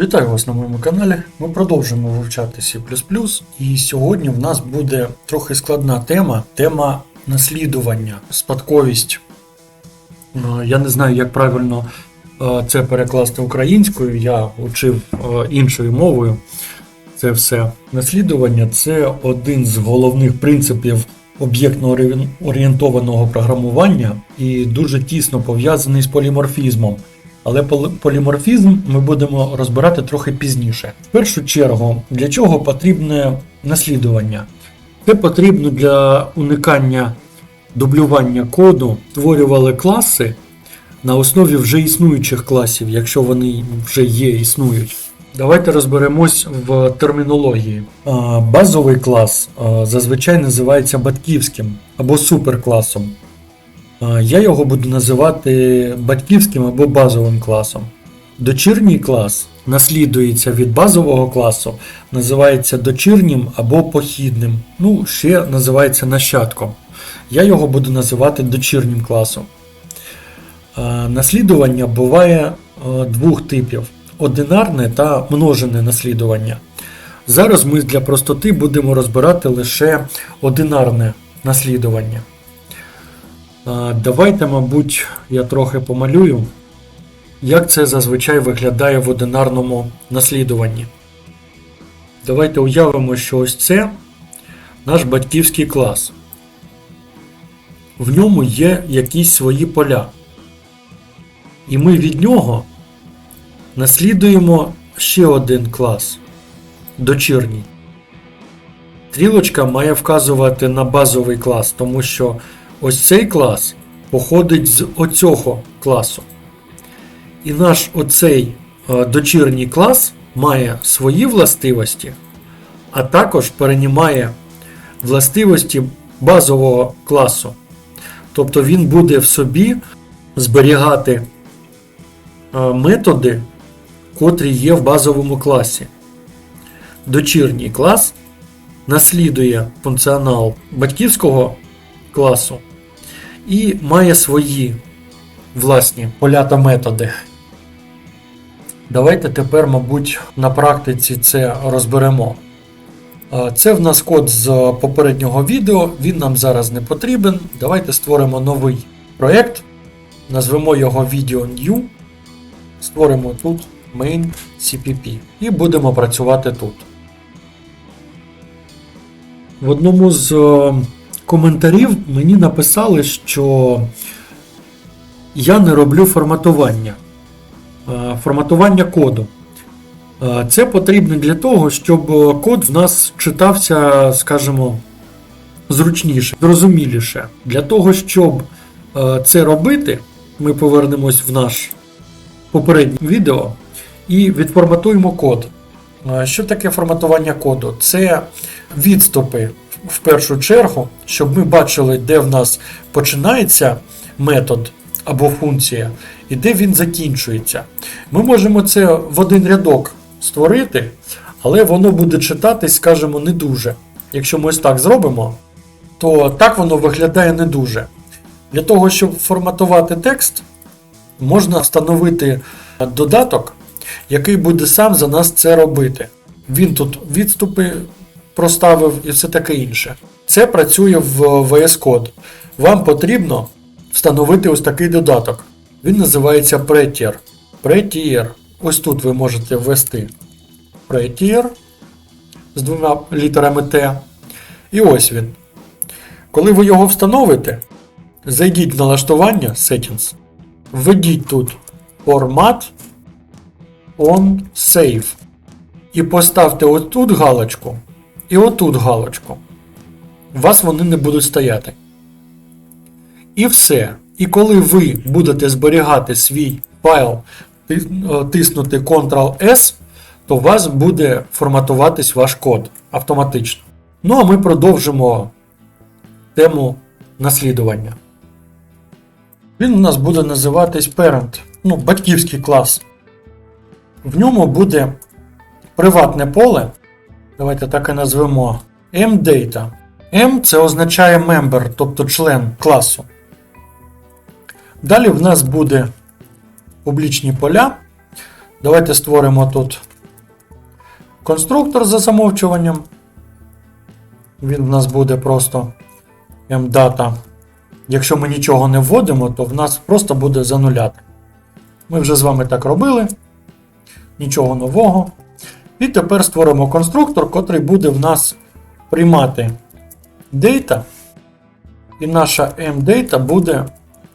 Вітаю вас на моєму каналі. Ми продовжуємо вивчати C++, і сьогодні в нас буде трохи складна тема тема наслідування, спадковість. Е, Я не знаю, як правильно е, це перекласти українською. Я учив е, іншою мовою. Це все наслідування це один з головних принципів об'єктно орієнтованого програмування і дуже тісно пов'язаний з поліморфізмом. Але поліморфізм ми будемо розбирати трохи пізніше. В першу чергу, для чого потрібне наслідування? Це потрібно для уникання дублювання коду, створювали класи на основі вже існуючих класів, якщо вони вже є, існують. Давайте розберемось в термінології. Базовий клас зазвичай називається батьківським або суперкласом. Я його буду називати батьківським або базовим класом. Дочірній клас наслідується від базового класу, називається дочірнім або похідним. Ну, ще називається нащадком. Я його буду називати дочірнім класом. Наслідування буває двох типів: одинарне та множене наслідування. Зараз ми для простоти будемо розбирати лише одинарне наслідування. Давайте, мабуть, я трохи помалюю, як це зазвичай виглядає в одинарному наслідуванні. Давайте уявимо, що ось це наш батьківський клас. В ньому є якісь свої поля. І ми від нього наслідуємо ще один клас дочірній. Стрілочка має вказувати на базовий клас, тому що ось цей клас походить з оцього класу. І наш оцей е, дочірній клас має свої властивості, а також переймає властивості базового класу. Тобто він буде в собі зберігати е, методи, котрі є в базовому класі. Дочірній клас наслідує функціонал батьківського класу і має свої власні поля та методи. Давайте тепер, мабуть, на практиці це розберемо. Це в нас код з попереднього відео, він нам зараз не потрібен. Давайте створимо новий проєкт, назвемо його Video New, створимо тут main CPP і будемо працювати тут. В одному з е, коментарів мені написали, що я не роблю форматування. Форматування коду. Це потрібно для того, щоб код в нас читався, скажімо, зручніше, зрозуміліше. Для того, щоб це робити, ми повернемось в наш попереднє відео і відформатуємо код. Що таке форматування коду? Це відступи в першу чергу, щоб ми бачили, де в нас починається метод або функція, і де він закінчується. Ми можемо це в один рядок створити, але воно буде читатись, скажімо, не дуже. Якщо ми ось так зробимо, то так воно виглядає не дуже. Для того, щоб форматувати текст, можна встановити додаток, який буде сам за нас це робити. Він тут відступи проставив і все таке інше. Це працює в VS Code. Вам потрібно встановити ось такий додаток. Він називається Prettier. Prettier. Ось тут ви можете ввести Prettier з двома літерами T. І ось він. Коли ви його встановите, зайдіть в налаштування Settings, введіть тут формат on save. І поставте отут галочку і отут галочку. У вас вони не будуть стояти. І все. І коли ви будете зберігати свій файл, е, тиснути Ctrl-S, то у вас буде форматуватись ваш код автоматично. Ну а ми продовжимо тему наслідування. Він у нас буде називатись Parent, ну, батьківський клас. В ньому буде приватне поле. Давайте так і назвемо mData. M це означає member, тобто член класу. Далі в нас буде публічні поля. Давайте створимо тут конструктор за замовчуванням. Він в нас буде просто mdata. Якщо ми нічого не вводимо, то в нас просто буде зануляти. Ми вже з вами так робили. Нічого нового. І тепер створимо конструктор, котрий буде в нас приймати data. І наша mData буде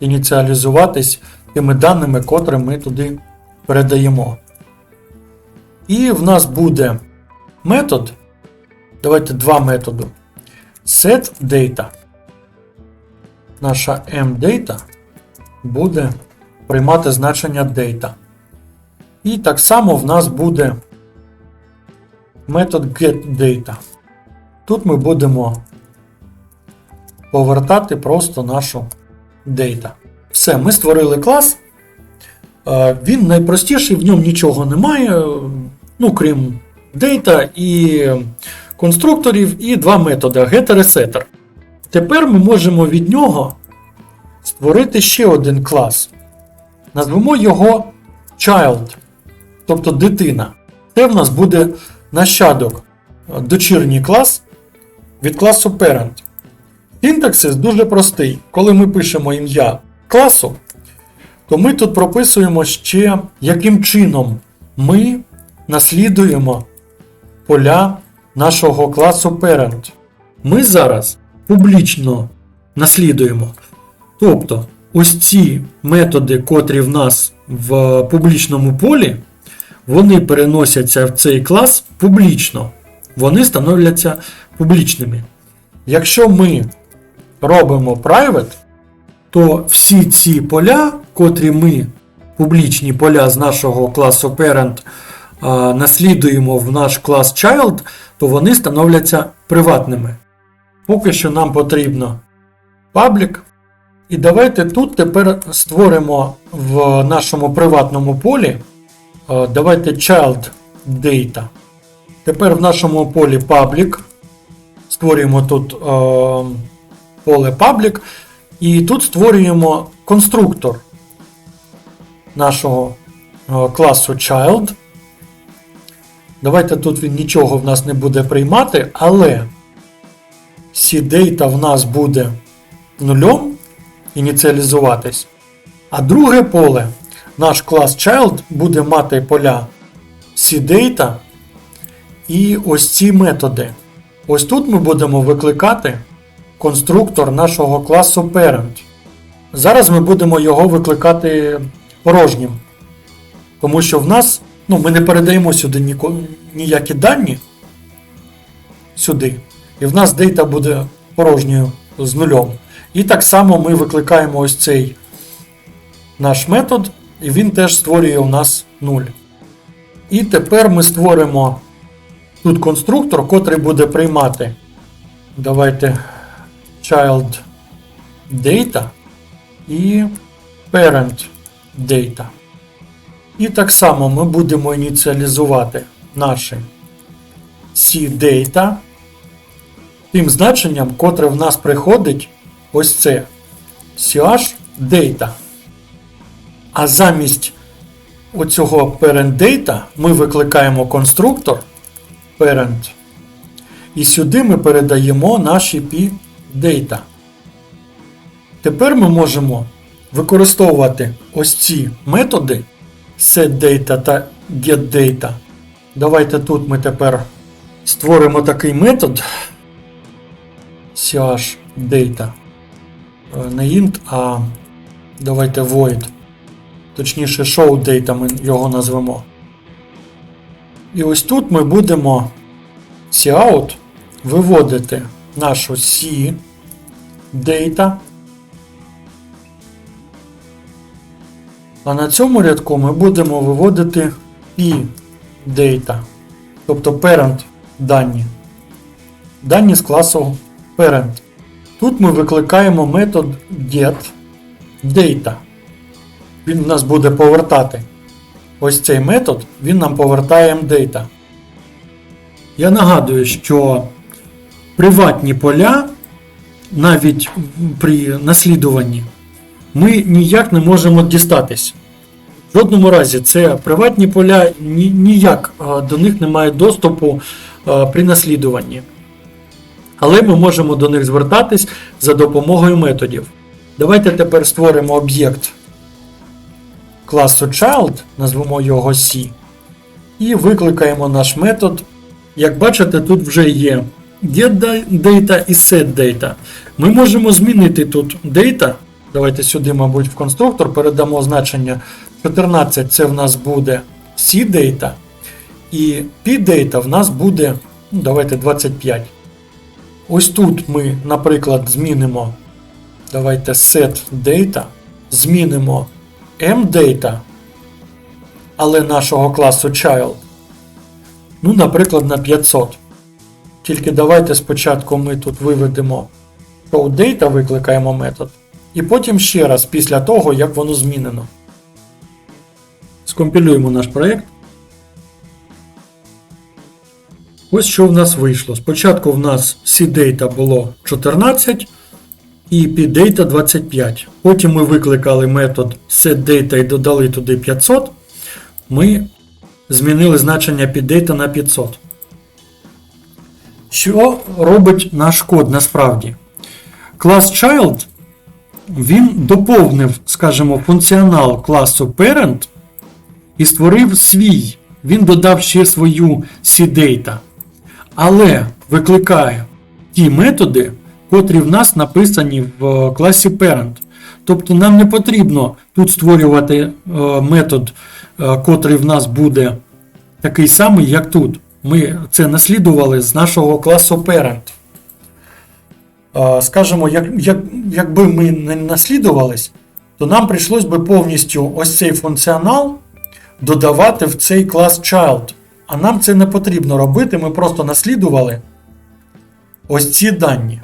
ініціалізуватись тими даними, котрі ми туди передаємо. І в нас буде метод. Давайте два методи. setData. Наша mData буде приймати значення data. І так само в нас буде метод getData. Тут ми будемо повертати просто нашу data. Все, ми створили клас. Е, Він найпростіший, в ньому нічого немає, ну крім data і конструкторів, і два методи getter і setter. Тепер ми можемо від нього створити ще один клас. Назвемо його child, тобто дитина. Це в нас буде нащадок, е, дочірній клас від класу parent. Синтаксис дуже простий. Коли ми пишемо ім'я класу, то ми тут прописуємо ще, яким чином ми наслідуємо поля нашого класу parent. Ми зараз публічно наслідуємо. Тобто, ось ці методи, котрі в нас в публічному полі, вони переносяться в цей клас публічно. Вони становляться публічними. Якщо ми робимо private, то всі ці поля, котрі ми, публічні поля з нашого класу parent, наслідуємо в наш клас child, то вони становляться приватними. Поки що нам потрібно public. І давайте тут тепер створимо в нашому приватному полі. А, Давайте child data. Тепер в нашому полі public. Створюємо тут е, поле public. І тут створюємо конструктор нашого е, класу child. Давайте тут він нічого в нас не буде приймати, але CData в нас буде нульом ініціалізуватись. А друге поле, наш клас child, буде мати поля CData і ось ці методи. Ось тут ми будемо викликати конструктор нашого класу parent. Зараз ми будемо його викликати порожнім. Тому що в нас ну, ми не передаємо сюди ніякі дані сюди. І в нас дейта буде порожньою з нульом. І так само ми викликаємо ось цей наш метод, і він теж створює у нас 0. І тепер ми створимо тут конструктор, котрий буде приймати. Давайте child data і parent data. І так само ми будемо ініціалізувати наші C-data тим значенням, котре в нас приходить ось це CH data. А замість оцього parent data ми викликаємо конструктор parent. І сюди ми передаємо наші p data. Тепер ми можемо використовувати ось ці методи setData та getData. Давайте тут ми тепер створимо такий метод ch. Е, Не int, а давайте void. Точніше, show data ми його назвемо. І ось тут ми будемо cout виводити нашу C data. А на цьому рядку ми будемо виводити P data, тобто parent дані. Дані з класу parent. Тут ми викликаємо метод get data. Він нас буде повертати. Ось цей метод, він нам повертає mdata. Я нагадую, що приватні поля, навіть при наслідуванні, ми ніяк не можемо дістатись. В жодному разі це приватні поля, ніяк до них немає доступу при наслідуванні. Але ми можемо до них звертатись за допомогою методів. Давайте тепер створимо об'єкт класу child, назвемо його C, і викликаємо наш метод. Як бачите, тут вже є getData і setData. Ми можемо змінити тут data. Давайте сюди, мабуть, в конструктор передамо значення 14, це в нас буде CData. І PData в нас буде, ну, давайте 25. Ось тут ми, наприклад, змінимо. Давайте set data, змінимо mdata, але нашого класу child. Ну, наприклад, на 500. Тільки давайте спочатку ми тут виведемо showData, викликаємо метод, і потім ще раз після того, як воно змінено. Скомпілюємо наш проєкт. Ось що в нас вийшло. Спочатку в нас CData було 14 і PData 25. Потім ми викликали метод setData і додали туди 500. Ми змінили значення PData на 500. Що робить наш код насправді? Клас Child він доповнив, скажімо, функціонал класу Parent і створив свій. Він додав ще свою CData. Але викликає ті методи, котрі в нас написані в е, класі Parent. Тобто нам не потрібно тут створювати е, метод, е, котрий в нас буде такий самий, як тут. Ми це наслідували з нашого класу Parent. Скажімо, як, як, якби ми не наслідувались, то нам прийшлось би повністю ось цей функціонал додавати в цей клас Child. А нам це не потрібно робити, ми просто наслідували ось ці дані.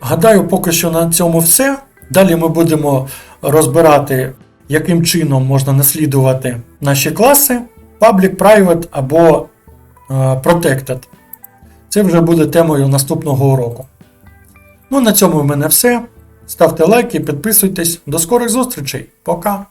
Гадаю, поки що на цьому все. Далі ми будемо розбирати, яким чином можна наслідувати наші класи Public, Private або е, Protected. Це вже буде темою наступного уроку. Ну, на цьому в мене все. Ставте лайки, підписуйтесь. До скорих зустрічей. Пока!